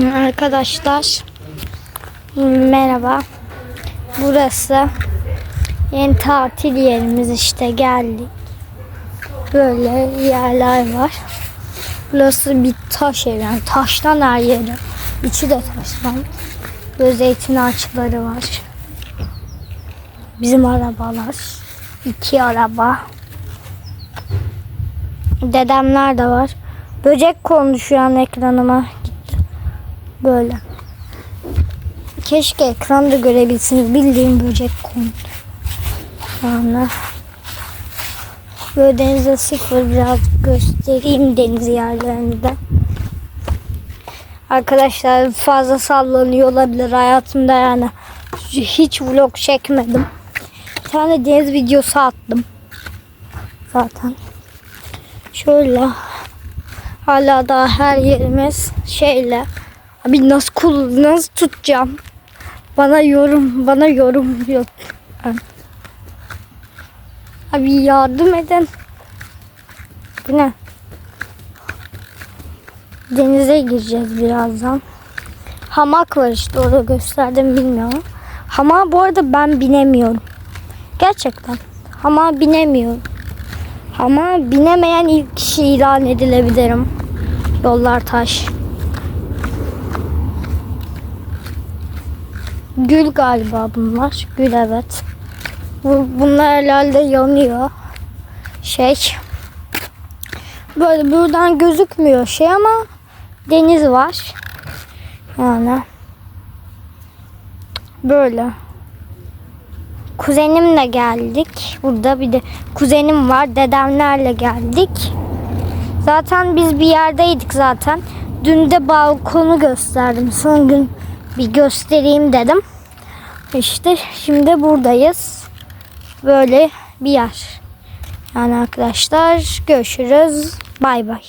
Arkadaşlar merhaba. Burası yeni tatil yerimiz işte geldik. Böyle yerler var. Burası bir taş ev yani taştan her yeri. İçi de taştan. Böyle zeytin ağaçları var. Bizim arabalar. iki araba. Dedemler de var. Böcek kondu şu an ekranıma. Böyle. Keşke ekranda görebilsiniz. Bildiğim böcek kondu. Yani. Böyle denize sıfır biraz göstereyim deniz yerlerini de. Arkadaşlar fazla sallanıyor olabilir hayatımda yani. Hiç vlog çekmedim. Bir tane deniz videosu attım. Zaten. Şöyle. Hala daha her yerimiz şeyle. Abi nasıl kul nasıl tutacağım? Bana yorum bana yorum yok. Abi yardım edin. Bu ne? Denize gireceğiz birazdan. Hamak var işte orada gösterdim bilmiyorum. Hamağa bu arada ben binemiyorum. Gerçekten. Hamağa binemiyorum. Ama binemeyen ilk kişi ilan edilebilirim. Yollar taş. Gül galiba bunlar. Gül evet. Bu, bunlar herhalde yanıyor. Şey. Böyle buradan gözükmüyor şey ama deniz var. Yani. Böyle. Kuzenimle geldik. Burada bir de kuzenim var. Dedemlerle geldik. Zaten biz bir yerdeydik zaten. Dün de balkonu gösterdim. Son gün bir göstereyim dedim. İşte şimdi buradayız. Böyle bir yer. Yani arkadaşlar görüşürüz. Bay bay.